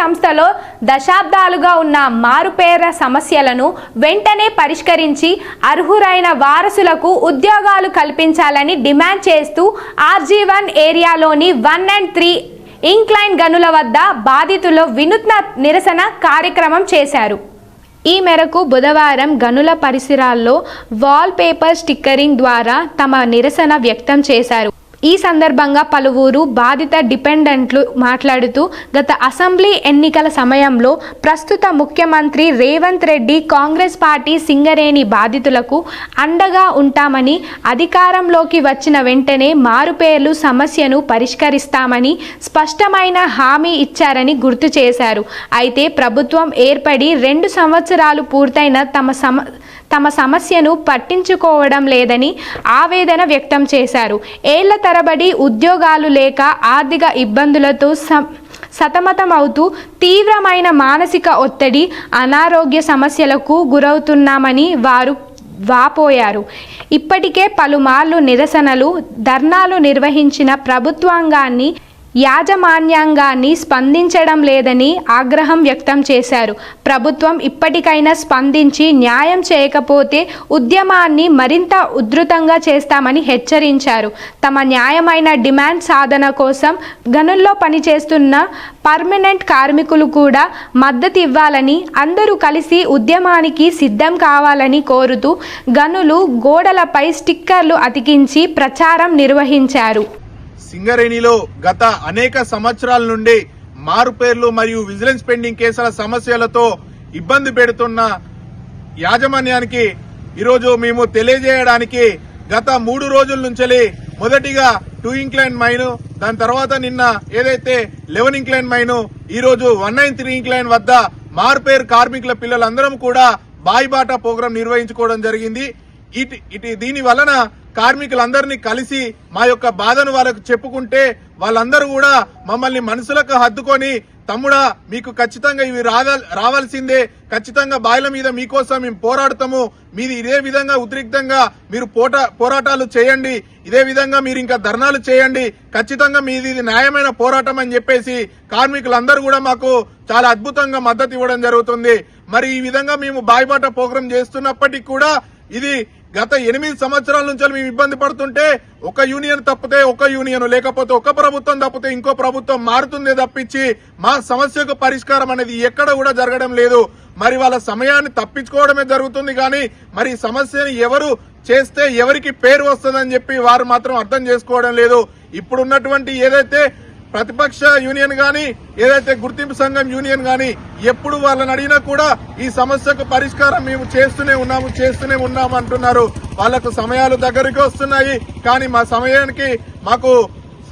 సంస్థలో దశాబ్దాలుగా ఉన్న మారుపేర సమస్యలను వెంటనే పరిష్కరించి అర్హురైన వారసులకు ఉద్యోగాలు కల్పించాలని డిమాండ్ చేస్తూ ఆర్జీ వన్ ఏరియాలోని వన్ అండ్ త్రీ ఇంక్లైన్ గనుల వద్ద బాధితులు వినూత్న నిరసన కార్యక్రమం చేశారు. ఈ మేరకు బుధవారం గనుల పరిసరాల్లో వాల్ పేపర్ స్టిక్కరింగ్ ద్వారా తమ నిరసన వ్యక్తం చేశారు. ఈ సందర్భంగా పలువురు బాధిత డిపెండెంట్లు మాట్లాడుతూ గత అసెంబ్లీ ఎన్నికల సమయంలో ప్రస్తుత ముఖ్యమంత్రి రేవంత్ రెడ్డి కాంగ్రెస్ పార్టీ సింగరేణి బాధితులకు అండగా ఉంటామని అధికారంలోకి వచ్చిన వెంటనే మారుపేర్లు సమస్యను పరిష్కరిస్తామని స్పష్టమైన హామీ ఇచ్చారని గుర్తు చేశారు. అయితే ప్రభుత్వం ఏర్పడి రెండు సంవత్సరాలు పూర్తయిన తమ సమ తమ సమస్యను పట్టించుకోవడం లేదని ఆవేదన వ్యక్తం చేశారు. ఏళ్ళ తరబడి ఉద్యోగాలు లేక ఆర్థిక ఇబ్బందులతో సతమతమవుతూ తీవ్రమైన మానసిక ఒత్తిడి అనారోగ్య సమస్యలకు గురవుతున్నామని వారు వాపోయారు. ఇప్పటికే పలుమార్లు నిరసనలు ధర్నాలు నిర్వహించిన ప్రభుత్వాంగాన్ని యాజమాన్యాంగాన్ని స్పందించడం లేదని ఆగ్రహం వ్యక్తం చేశారు. ప్రభుత్వం ఇప్పటికైనా స్పందించి న్యాయం చేయకపోతే ఉద్యమాన్ని మరింత ఉధృతంగా చేస్తామని హెచ్చరించారు. తమ న్యాయమైన డిమాండ్ సాధన కోసం గనుల్లో పనిచేస్తున్న పర్మనెంట్ కార్మికులు కూడా మద్దతు ఇవ్వాలని అందరూ కలిసి ఉద్యమానికి సిద్ధం కావాలని కోరుతూ గనులు గోడలపై స్టిక్కర్లు అతికించి ప్రచారం నిర్వహించారు. సింగరేణిలో గత అనేక సంవత్సరాల నుండి మారుపేర్లు మరియు విజిలెన్స్ పెండింగ్ కేసుల సమస్యలతో ఇబ్బంది పెడుతున్న యాజమాన్యానికి ఈరోజు మేము తెలియజేయడానికి గత మూడు రోజుల నుంచి మొదటిగా టూ ఇంక్లైన్ మైన్ దాని తర్వాత నిన్న ఏదైతే లెవెన్ ఇంక్లైన్ మైన్ ఈరోజు వన్ నైన్ త్రీ ఇంక్లైన్ వద్ద మారుపేరు కార్మికుల పిల్లలందరం కూడా బాయిబాట ప్రోగ్రాం నిర్వహించుకోవడం జరిగింది. ఇటు ఇటు దీని వలన కార్మికులందరినీ కలిసి మా యొక్క బాధను వాళ్ళకు చెప్పుకుంటే వాళ్ళందరూ కూడా మమ్మల్ని మనసులకు హద్దుకొని తమ్ముడా మీకు ఖచ్చితంగా ఇవి రావాల్- రావాల్సిందే. ఖచ్చితంగా బాయిల మీద మీకోసం మేము పోరాడతాము. మీది ఇదే విధంగా ఉద్రిక్తంగా మీరు పోట పోరాటాలు చేయండి. ఇదే విధంగా మీరు ఇంకా ధర్నాలు చేయండి. ఖచ్చితంగా మీది ఇది న్యాయమైన పోరాటం అని చెప్పేసి కార్మికులందరూ కూడా మాకు చాలా అద్భుతంగా మద్దతు ఇవ్వడం జరుగుతుంది. మరి ఈ విధంగా మేము బాయిబాట ప్రోగ్రాం చేస్తున్నప్పటికీ కూడా ఇది గత ఎనిమిది సంవత్సరాల నుంచి మేము ఇబ్బంది పడుతుంటే ఒక యూనియన్ తప్పితే ఒక యూనియన్ లేకపోతే ఒక ప్రభుత్వం తప్పితే ఇంకో ప్రభుత్వం మారుతుందే తప్పించి మా సమస్యకు పరిష్కారం అనేది ఎక్కడ కూడా జరగడం లేదు. మరి వాళ్ళ సమయాన్ని తప్పించుకోవడమే జరుగుతుంది కానీ మరి సమస్యని ఎవరు చేస్తే ఎవరికి పేరు వస్తుందని చెప్పి వారు మాత్రం అర్థం చేసుకోవడం లేదు. ఇప్పుడున్నటువంటి ఏదైతే ప్రతిపక్ష యూనియన్ గాని ఏదైతే గుర్తింపు సంఘం యూనియన్ గాని ఎప్పుడు వాళ్ళని అడిగినా కూడా ఈ సమస్యకు పరిష్కారం మేము చేస్తూనే ఉన్నాము చేస్తూనే ఉన్నాము అంటున్నారు. వాళ్ళకు సమయాలు దగ్గరికి వస్తున్నాయి కానీ మా సమయానికి మాకు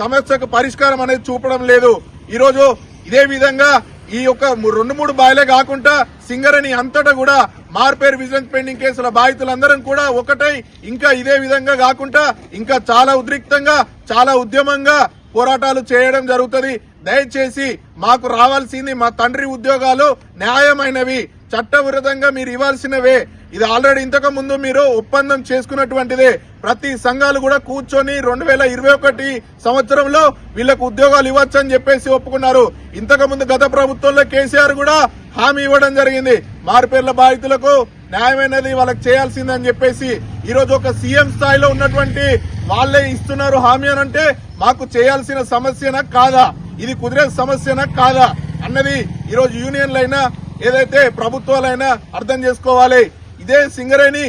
సమస్యకు పరిష్కారం అనేది చూపడం లేదు. ఈరోజు ఇదే విధంగా ఈ యొక్క రెండు మూడు బాయిలే కాకుండా సింగరేణి అంతటా కూడా మార్పేరు విజిలెన్స్ పెండింగ్ కేసుల బాధితులందరం కూడా ఒకటై ఇంకా ఇదే విధంగా కాకుండా ఇంకా చాలా ఉద్రిక్తంగా చాలా ఉద్యమంగా పోరాటాలు చేయడం జరుగుతుంది. దయచేసి మాకు రావాల్సింది మా తండ్రి ఉద్యోగాలు న్యాయమైనవి. చట్టవిరుద్ధంగా మీరు ఇవ్వాల్సినవే. ఇది ఆల్రెడీ ఇంతకు ముందు మీరు ఒప్పందం చేసుకున్నటువంటిదే. ప్రతి సంఘాలు కూడా కూర్చొని రెండు వేల ఇరవై ఒకటి సంవత్సరంలో వీళ్ళకు ఉద్యోగాలు ఇవ్వచ్చు అని చెప్పేసి ఒప్పుకున్నారు. ఇంతకు ముందు గత ప్రభుత్వంలో కేసీఆర్ కూడా హామీ ఇవ్వడం జరిగింది. మారుపేర్ల బాధితులకు న్యాయమైనది వాళ్ళకి చేయాల్సిందని చెప్పేసి ఈరోజు ఒక సీఎం స్థాయిలో ఉన్నటువంటి వాళ్ళే ఇస్తున్నారు హామీ అని అంటే మాకు చేయాల్సిన సమస్యనా కాదా? ఇది కుదిరే సమస్యనా కాదా? అన్నది ఈ రోజు యూనియన్లైనా ఏదైతే ప్రభుత్వాలైనా అర్థం చేసుకోవాలి. ఇదే సింగరేణి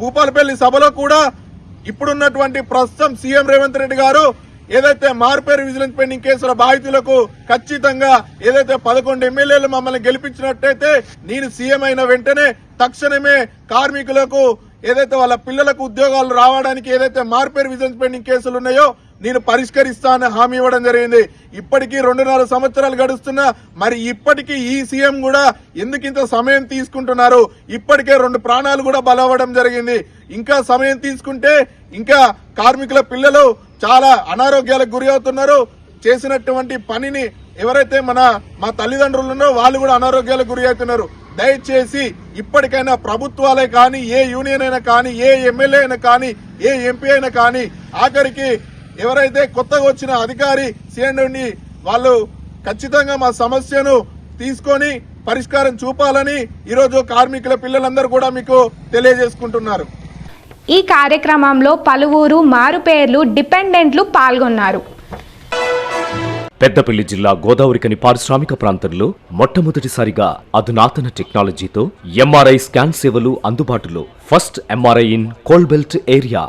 భూపాలపల్లి సభలో కూడా ఇప్పుడున్నటువంటి ప్రస్తుతం సీఎం రేవంత్ రెడ్డి గారు ఏదైతే మార్పేరు విజిలెన్స్ పెండింగ్ కేసుల బాధితులకు ఖచ్చితంగా ఏదైతే పదకొండు ఎమ్మెల్యేలు మమ్మల్ని గెలిపించినట్టయితే నేను సీఎం అయిన వెంటనే తక్షణమే కార్మికులకు ఏదైతే వాళ్ళ పిల్లలకు ఉద్యోగాలు రావడానికి ఏదైతే మార్పేరు విజిలెన్స్ పెండింగ్ కేసులు ఉన్నాయో నేను పరిష్కరిస్తానని హామీ ఇవ్వడం జరిగింది. ఇప్పటికీ రెండున్నర సంవత్సరాలు గడుస్తున్నా మరి ఇప్పటికీ ఈ సీఎం కూడా ఎందుకు ఇంత సమయం తీసుకుంటున్నారు? ఇప్పటికే రెండు ప్రాణాలు కూడా బలవడం జరిగింది. ఇంకా సమయం తీసుకుంటే ఇంకా కార్మికుల పిల్లలు చాలా అనారోగ్యాలకు గురి అవుతున్నారు. చేసినటువంటి పనిని ఎవరైతే మన మా తల్లిదండ్రులు ఉన్నారో వాళ్ళు కూడా అనారోగ్యాలకు గురి అవుతున్నారు. దయచేసి ఇప్పటికైనా ప్రభుత్వాలే కానీ ఏ యూనియన్ అయినా కానీ ఏ ఎమ్మెల్యే అయినా కానీ ఏ ఎంపీ అయినా కానీ ఆఖరికి ఎవరైతే కొత్తగా వచ్చిన అధికారి సిఎండి వాళ్ళు ఖచ్చితంగా మా సమస్యను తీసుకొని పరిష్కారం చూపాలని ఈరోజు కార్మికుల పిల్లలందరూ కూడా మీకు తెలియజేసుకుంటున్నారు. ఈ కార్యక్రమంలో పలువురు మారుపేర్లు డిపెండెంట్లు పాల్గొన్నారు. పెద్దపల్లి జిల్లా గోదావరికని పారిశ్రామిక ప్రాంతంలో మొట్టమొదటిసారిగా అధునాతన టెక్నాలజీతో ఎంఆర్ఐ స్కాన్ సేవలు అందుబాటులో. First MRI in coal belt area.